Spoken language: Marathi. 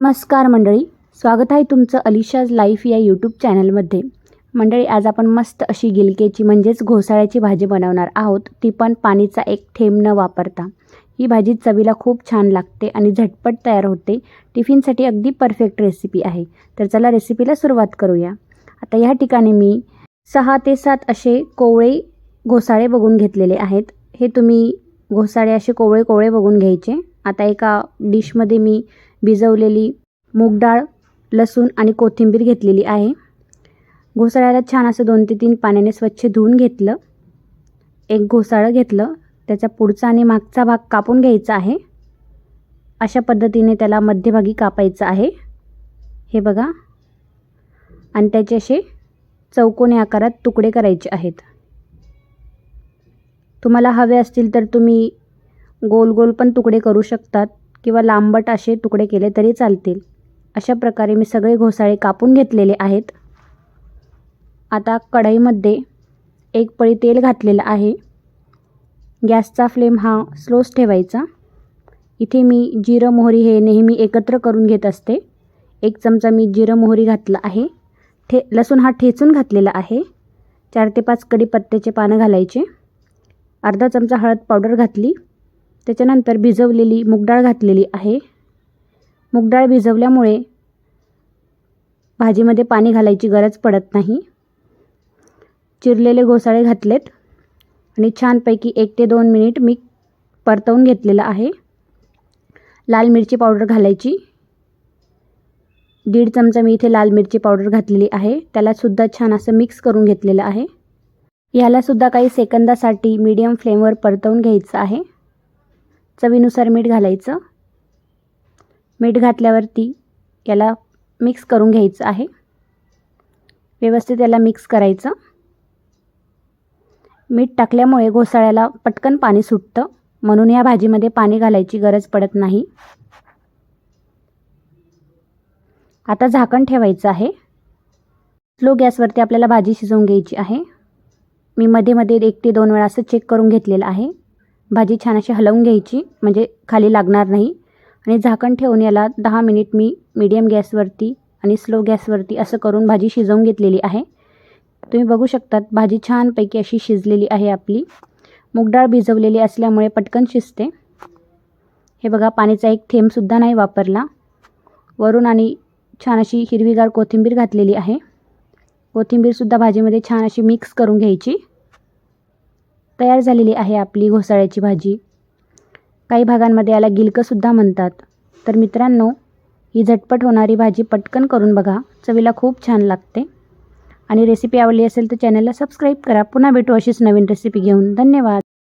नमस्कार मंडळी स्वागत आहे तुमचं अलिशाज लाईफ या यूट्यूब चॅनलमध्ये. मंडळी आज आपण मस्त अशी गिलकेची म्हणजेच घोसाळ्याची भाजी बनवणार आहोत. ती पण पाणीचा एक थेंब न वापरता. ही भाजी चवीला खूप छान लागते आणि झटपट तयार होते. टिफिनसाठी अगदी परफेक्ट रेसिपी आहे. तर चला रेसिपीला सुरुवात करूया. आता ह्या ठिकाणी मी सहा ते सात असे कोवळे घोसाळे बघून घेतलेले आहेत. हे तुम्ही घोसाळे असे कोवळे कोवळे बघून घ्यायचे. आता एका डिशमध्ये मी भिजवलेली मूग डाळ लसूण आणि कोथिंबीर घेतलेली आहे. घोसाळ्याला छान असं दोन ते तीन पाण्याने स्वच्छ धुवून घेतलं. एक घोसाळं घेतलं. त्याचा पुढचा आणि मागचा भाग कापून घ्यायचा आहे. अशा पद्धतीने त्याला मध्यभागी कापायचं आहे. हे बघा. आणि त्याचे असे चौकोनी आकारात तुकडे करायचे आहेत. तुम्हाला हवे असतील तर तुम्ही गोल गोल पण तुकडे करू शकतात. किंवा लांबट असे तुकडे केले तरी चालतील. अशा प्रकारे मी सगळे घोसाळे कापून घेतलेले आहेत. आता कढईमध्ये एक पळी तेल घातलेलं आहे. गॅसचा फ्लेम हा स्लोच ठेवायचा. इथे मी जिरं मोहरी हे नेहमी एकत्र करून घेत असते. एक चमचा मी जिरं मोहरी घातलं आहे. ठे लसूण हा ठेचून घातलेला आहे. चार ते पाच कढीपत्त्याचे पानं घालायचे. अर्धा चमचा हळद पावडर घातली. त्याच्यानंतर भिजवलेली मुगडाळ घातलेली आहे. मुगडाळ भिजवल्यामुळे भाजीमध्ये पाणी घालायची गरज पडत नाही. चिरलेले घोसाळे घातलेत आणि छानपैकी एक ते दोन मिनिट मी परतवून घेतलेलं आहे. लाल मिरची पावडर घालायची. दीड चमचा मी इथे लाल मिरची पावडर घातलेली आहे. त्यालासुद्धा छान असं मिक्स करून घेतलेलं आहे. ह्यालासुद्धा काही सेकंदासाठी मीडियम फ्लेमवर परतवून घ्यायचं आहे. चवीनुसार मीठ घालायचं. मीठ घातल्यावरती याला मिक्स करून घ्यायचं आहे. व्यवस्थित याला मिक्स करायचं. मीठ टाकल्यामुळे घोसाळ्याला पटकन पाणी सुटतं. म्हणून या भाजीमध्ये पाणी घालायची गरज पडत नाही. आता झाकण ठेवायचं आहे. स्लो गॅसवरती आपल्याला भाजी शिजवून घ्यायची आहे. मी मध्ये मध्ये एक ते दोन वेळा असं चेक करून घेतलेलं आहे. भाजी छान अशी हलवून घ्यायची म्हणजे खाली लागणार नाही. आणि झाकण ठेवून याला दहा मिनिट मी मीडियम गॅसवरती आणि स्लो गॅसवरती असं करून भाजी शिजवून घेतलेली आहे. तुम्ही बघू शकतात भाजी छानपैकी अशी शिजलेली आहे आपली. मूगडाळ भिजवलेली असल्यामुळे पटकन शिजते. हे बघा पाण्याचा एक थेंबसुद्धा नाही वापरला. वरून आणि छान अशी हिरवीगार कोथिंबीर घातलेली आहे. कोथिंबीरसुद्धा भाजीमध्ये छान अशी मिक्स करून घ्यायची. तयार झालेली आहे आपली घोसाळ्याची भाजी. काही भागांमध्ये याला गिलकंसुद्धा म्हणतात. तर मित्रांनो ही झटपट होणारी भाजी पटकन करून बघा. चवीला खूप छान लागते. आणि रेसिपी आवडली असेल तर चॅनलला सबस्क्राईब करा. पुन्हा भेटू अशीच नवीन रेसिपी घेऊन. धन्यवाद.